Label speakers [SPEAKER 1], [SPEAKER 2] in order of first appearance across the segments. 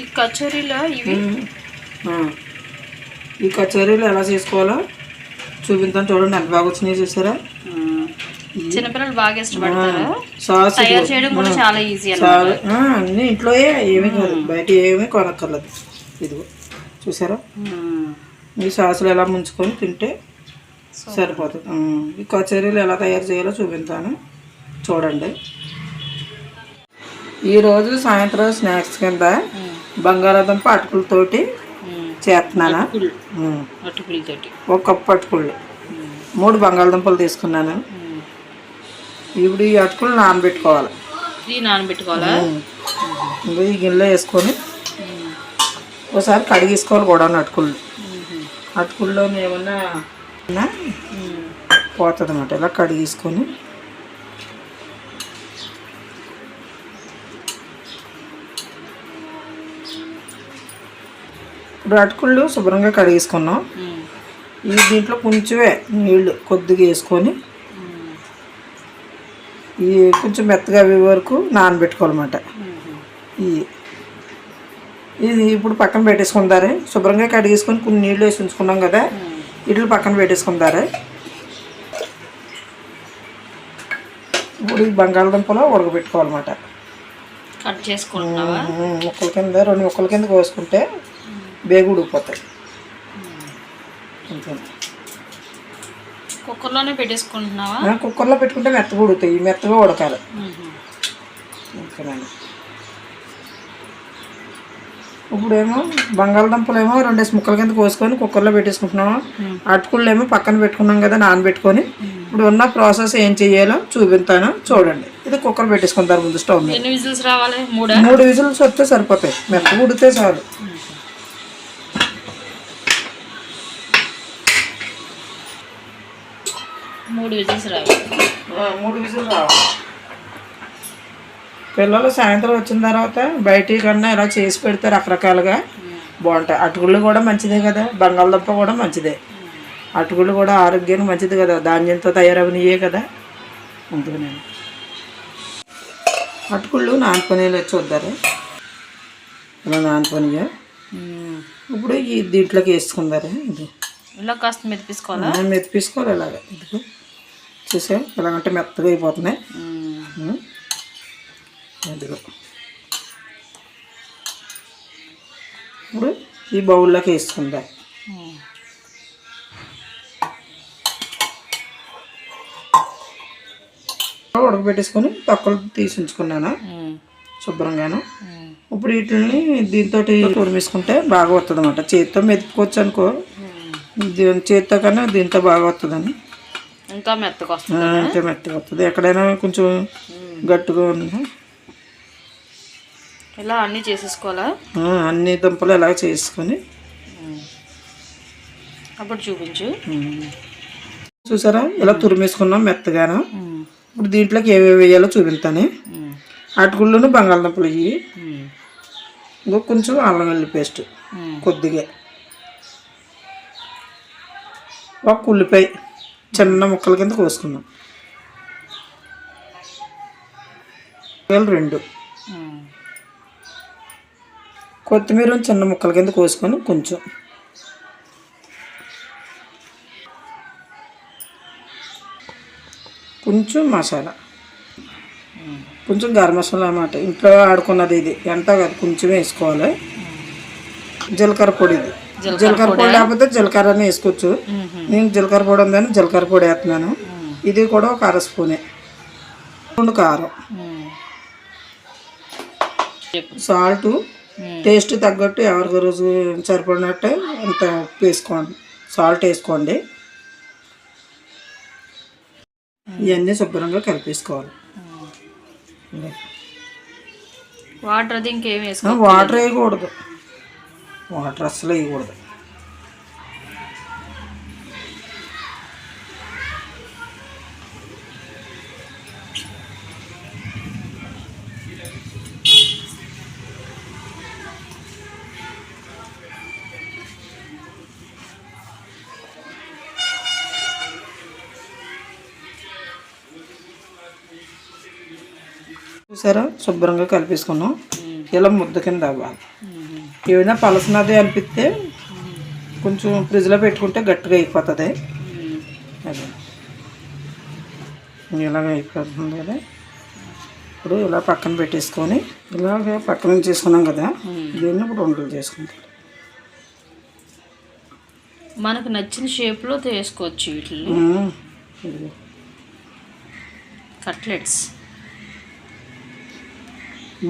[SPEAKER 1] ఈ కచోరీలో ఇవి.
[SPEAKER 2] ఈ కచోరీలు ఎలా చేసుకోవాలో చూపిస్తాను చూడండి ఎంత బాగా వచ్చినాయి చూసారా?
[SPEAKER 1] చిన్నపిల్లలు బాగా ఇష్టపడతారు?
[SPEAKER 2] సాస్
[SPEAKER 1] తయారు చేయడం కూడా చాలా ఈజీ
[SPEAKER 2] అన్నీ ఇంట్లో ఏమీ కాదు. బయట ఏమీ కొనక్కర్లేదు. ఇదిగో చూసారా. ఈ సాసులు ఎలా ముంచుకొని తింటే సరిపోతుంది. ఈ కచేరీలు ఎలా తయారు చేయాలో చూపిస్తాను చూడండి. ఈరోజు సాయంత్రం స్నాక్స్ కింద బంగాళాదుంప అటుకులతోటి. చేస్తున్నాను.
[SPEAKER 1] అటుకులతోటి
[SPEAKER 2] ఒక కప్పు మూడు బంగాళదుంపలు తీసుకున్నాను. ఇప్పుడు ఈ అటుకులు నానబెట్టుకోవాలి
[SPEAKER 1] నానబెట్టుకోవాలా
[SPEAKER 2] ఇంకా ఈ గిన్నెలో వేసుకొని. ఒకసారి కడిగేసుకోవాలి కూడా అటుకులు
[SPEAKER 1] మ్మ్.
[SPEAKER 2] అటుకుల్లో ఏమన్నా. పోతుంది అన్నమాట ఇలా కడిగేసుకొని అటుకుళ్ళు శుభ్రంగా కడిగేసుకున్నాం. ఈ దీంట్లో కొంచెమే నీళ్ళు కొద్దిగా వేసుకొని. ఈ కొంచెం మెత్తగా అయ్యే వరకు నానబెట్టుకోవాలన్నమాట. ఈ ఇది ఇప్పుడు పక్కన పెట్టేసుకుంటారు శుభ్రంగా కడిగేసుకొని కొన్ని నీళ్ళు వేసి ఉంచుకున్నాం కదా. ఇట్లు పక్కన పెట్టేసుకుంటారు ఇప్పుడు ఈ బంగాళదుంపలో ఉడకబెట్టుకోవాలన్నమాట
[SPEAKER 1] కట్ చేసుకుంటున్నావా
[SPEAKER 2] ముక్కల కింద రెండు ముక్కల కింద కోసుకుంటే బేగు ఉడికిపోతాయి అంతే.
[SPEAKER 1] కుక్కర్లోనే పెట్టేసుకుంటున్నావా?
[SPEAKER 2] కుక్కర్లో పెట్టుకుంటే మెత్తగా ఉడుకుతాయి ఈ మెత్తగా ఉడకాలి. ఓకేనండి. ఇప్పుడేమో బంగాళదుంపలు ఏమో రెండేసి ముక్కల కింద కోసుకొని కుక్కర్లో పెట్టేసుకుంటున్నాము? అటుకుళ్ళు ఏమో పక్కన పెట్టుకున్నాం కదా నానబెట్టుకొని. ఇప్పుడు ఉన్న ప్రాసెస్ ఏం చెయ్యాలో చూపిస్తాను. చూడండి. ఇది కుక్కర్ పెట్టేసుకుంటారు ముందు స్టవ్ మీద.
[SPEAKER 1] ఎన్ని విజిల్స్ రావాలి? మూడా?
[SPEAKER 2] విజిల్స్ వస్తే సరిపోతాయి. మెత్తగా ఉడితే చాలు.
[SPEAKER 1] మూడు విజిల్స్ రావాలి
[SPEAKER 2] మూడు విజిల్ రావాలి పిల్లలు సాయంత్రం వచ్చిన తర్వాత బయటి కన్నా ఇలా చేసి పెడితే రకరకాలుగా. బాగుంటాయి. అటుకుళ్ళు కూడా మంచిదే కదా. బంగాళదుంప కూడా మంచిదే. అటుకుళ్ళు కూడా ఆరోగ్యానికి మంచిది కదా. ధాన్యంతో తయారవనియే కదా. అందుకనే. అటుకుళ్ళు నానపనీలు చూద్దారు ఇలా నానపనియా
[SPEAKER 1] మ్మ్.
[SPEAKER 2] ఇప్పుడు ఈ దీంట్లోకి వేసుకుందారు. ఇది.
[SPEAKER 1] ఇలా కాస్త మెదిపించుకోవాలా
[SPEAKER 2] ఆ, మెత్తిపీసుకోవాలి ఇలాగ. ఇదిగో. చూసా ఇలాగంటే మెత్తగా అయిపోతున్నాయి. ఇదిగో. ఇప్పుడు ఈ బౌల్లోకి వేసుకుందా. ఉడకబెట్టేసుకొని తొక్కలు తీసి ఉంచుకున్నాను. శుభ్రంగాను. ఇప్పుడు వీటిని దీంతో తురిమేసుకుంటే బాగా వస్తుంది అనమాట చేతితో మెతుకోవచ్చు అనుకో చేతితో కన్నా దీంతో బాగా వస్తుందని
[SPEAKER 1] ఇంకా మెత్తగా వస్తుంది.
[SPEAKER 2] అంటే మెత్తగా వస్తుంది. ఎక్కడైనా కొంచెం గట్టిగా ఉంది
[SPEAKER 1] ఇలా అన్నీ చేసేసుకోవాలా?
[SPEAKER 2] అన్ని దుంపలు ఇలా చేసుకొని.
[SPEAKER 1] అప్పుడు చూపించు.
[SPEAKER 2] చూసారా? ఇలా తురిమేసుకున్నాం మెత్తగాను. ఇప్పుడు దీంట్లోకి ఏమేమి వేయాలో చూపిస్తాను. అటుకుళ్ళను బంగాళదుంపలు ఇవి. ఇంకో కొంచెం అల్లం వెల్లుల్లి పేస్ట్. కొద్దిగా. ఒక ఉల్లిపాయ. చిన్న ముక్కల కింద కోసుకున్నాం రెండు. కొత్తిమీర చిన్న ముక్కల కింద కోసుకొని కొంచెం. కొంచెం మసాలా. కొంచెం గరం మసాలా అన్నమాట. ఇంట్లో ఆడుకున్నది ఇది. ఎంత కాదు కొంచెం వేసుకోవాలి. జీలకర్ర పొడి ఇది. జీలకర్ర పొడి. లేకపోతే జీలకర్రని వేసుకోవచ్చు. నేను జీలకర్ర పొడి ఉందని జీలకర్ర పొడి వేస్తున్నాను. ఇది కూడా ఒక అర స్పూనే. రెండు కారం. సాల్ట్. టేస్ట్ తగ్గట్టు ఎవరికి రోజు సరిపడినట్టు అంత ఉప్పు వేసుకోండి. సాల్ట్ వేసుకోండి. ఇవన్నీ శుభ్రంగా కలిపేసుకోవాలి.
[SPEAKER 1] వాటర్ అది ఇంకేం వేసుకో
[SPEAKER 2] ఆ, వాటర్ వేయకూడదు. వాటర్ అస్సలు వేయకూడదు చూసారా? శుభ్రంగా కలిపేసుకున్నాం. ఇలా ముద్ద కింద అవ్వాలి. ఏమైనా పలసనది అనిపిస్తే కొంచెం ఫ్రిడ్జ్లో పెట్టుకుంటే గట్టిగా అయిపోతుంది. అదే. ఇలాగ అయిపోతుంది కదా. ఇప్పుడు ఇలా పక్కన పెట్టేసుకొని ఇలాగ పక్కన చేసుకున్నాం కదా దీన్ని ఇప్పుడు ఉండలు చేసుకుంటాం
[SPEAKER 1] మనకు నచ్చిన షేప్లో చేసుకోవచ్చు వీటిని. కట్లెట్స్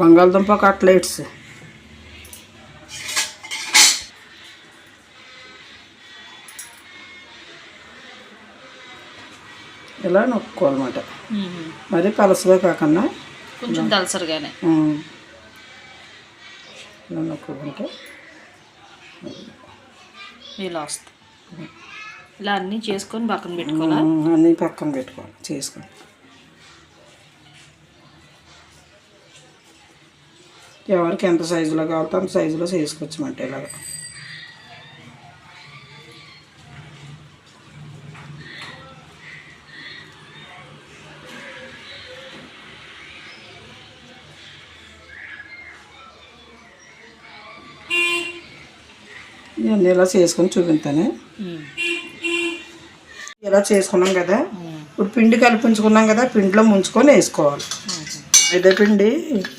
[SPEAKER 2] బంగాళదుంప కట్లెట్స్. ఇలా నొక్కోవాలన్నమాట మరి పలసగా కాకుండా
[SPEAKER 1] కొంచెం దలసరిగానే.
[SPEAKER 2] ఉమ్, ఇలా నొక్కుంటే
[SPEAKER 1] ఇలా వస్తుంది ఇలా అన్నీ చేసుకొని పక్కన పెట్టుకోవాలా?
[SPEAKER 2] అన్నీ పక్కన పెట్టుకోవాలి. చేసుకొని ఎవరికి ఎంత సైజులో కావాలో అంత సైజులో చేసుకోవచ్చమంట ఇలాగ. ఇవన్నీ ఇలా చేసుకొని చూపిస్తాను. ఇలా చేసుకున్నాం కదా. ఇప్పుడు పిండి కలిపించుకున్నాం కదా పిండిలో ముంచుకొని వేసుకోవాలి. మైదా పిండి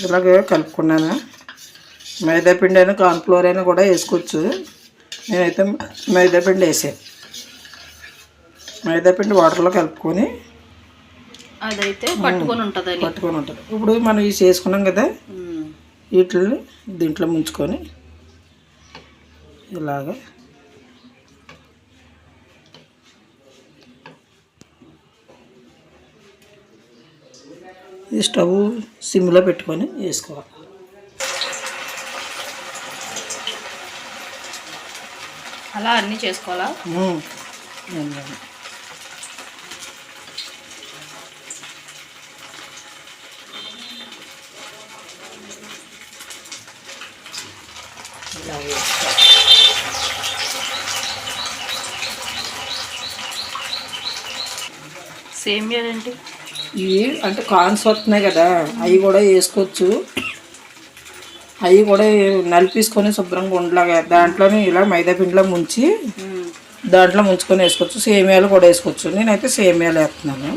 [SPEAKER 2] ఇలాగే కలుపుకున్నాను. మైదా పిండి అయినా కార్న్ఫ్లోర్ అయినా కూడా వేసుకోవచ్చు. నేనైతే మైదా పిండి వేసాను. మైదా పిండి వాటర్లో కలుపుకొని
[SPEAKER 1] అదైతే పట్టుకొని ఉంటుందని
[SPEAKER 2] పట్టుకొని ఉంటుంది. ఇప్పుడు మనం ఇవి చేసుకున్నాం కదా. వీటిని దీంట్లో ముంచుకొని ఇలాగా. ఈ స్టవ్ సిమ్లో పెట్టుకొని వేసుకోవాలి.
[SPEAKER 1] అలా అన్నీ చేసుకోవాలా? సేమ్ ఏంటి
[SPEAKER 2] ఇవి అంటే కార్న్స్ వస్తున్నాయి కదా అవి కూడా వేసుకోవచ్చు. అవి కూడా నలిపేసుకొని శుభ్రంగా ఉండలాగా దాంట్లోనే ఇలా మైదా పిండిలో ముంచి దాంట్లో ముంచుకొని వేసుకోవచ్చు. సేమియాలు కూడా వేసుకోవచ్చు. నేనైతే సేమియాలు వేస్తున్నాను.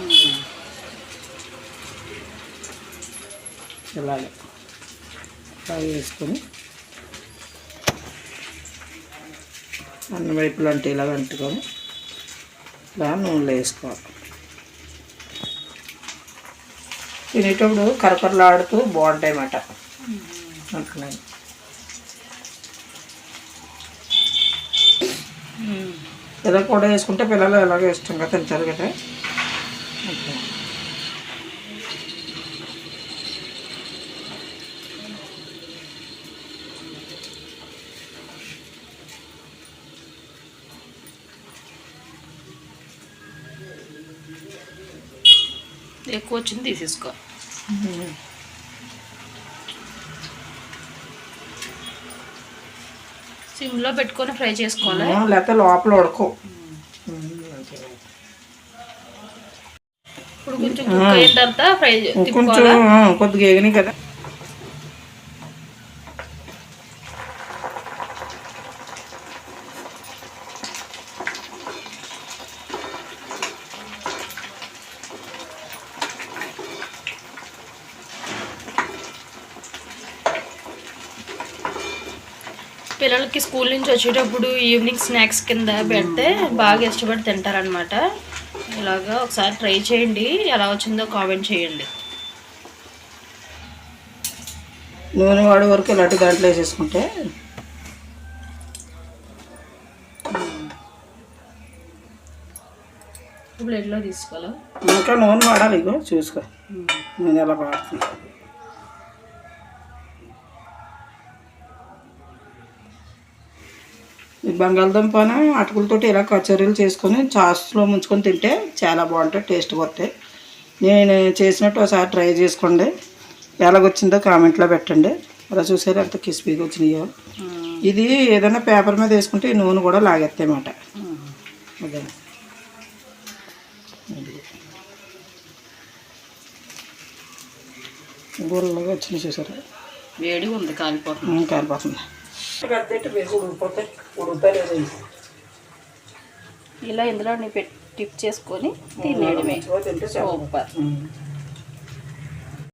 [SPEAKER 2] ఇలాగే. ఇలా వేసుకొని అన్ని వైపులు అంటే ఇలా అంటుకొని ఇలా నూనెలో వేసుకోవాలి. తినేటప్పుడు కరకరలాడుతూ బాగుంటాయి అన్నమాట అంటున్నాను ఇలా కూడా వేసుకుంటే పిల్లలు ఎలాగో ఇష్టంగా తింటారు కదా.
[SPEAKER 1] ఎక్కువ వచ్చింది తీసేసుకో. సిమ్లో పెట్టుకొని ఫ్రై చేసుకోవాలి?
[SPEAKER 2] లేకపోతే లోపల ఉడకవు.
[SPEAKER 1] ఇప్పుడు కొంచెం కుక్ అయిన తర్వాత ఫ్రై
[SPEAKER 2] కొంచెం కొద్దిగా ఎగినాయి కదా.
[SPEAKER 1] పిల్లలకి స్కూల్ నుంచి వచ్చేటప్పుడు ఈవినింగ్ స్నాక్స్ కింద పెడితే బాగా ఇష్టపడి తింటారనమాట ఇలాగా ఒకసారి ట్రై చేయండి. ఎలా వచ్చిందో కామెంట్ చేయండి.
[SPEAKER 2] నూనె వాడే వరకు ఇలాంటి దాంట్లో వేసేసుకుంటే.
[SPEAKER 1] ఇప్పుడు ఎట్లా తీసుకోవాలా?
[SPEAKER 2] ఇంకా నూనె వాడాలి ఇగో చూసుకో. నేను ఎలా వాడుతున్నా. బంగాళదుంపన అటుకులతోటి ఇలా కచోరీలు చేసుకొని చాస్లో ముంచుకొని తింటే చాలా బాగుంటాయి టేస్ట్ వస్తాయి నేను చేసినట్టు ఒకసారి ట్రై చేసుకోండి. ఎలాగొచ్చిందో కామెంట్లో పెట్టండి. అలా చూసారు? ఎంత క్రిస్పీగా వచ్చినాయో. ఇది ఏదైనా పేపర్ మీద వేసుకుంటే ఈ నూనె కూడా లాగేస్తాయి అన్నమాట. అదే. గుర్రలాగా వచ్చినాయి చూసారా?
[SPEAKER 1] వేడి ఉంది కాలిపోతుంది.
[SPEAKER 2] కాలిపోతుంది వేసి ఉడికిపోతాయి. ఉడుకుతా లేదు
[SPEAKER 1] ఇలా ఇందులో పెట్టి టిప్ చేసుకొని తినేయడమే. సూపర్.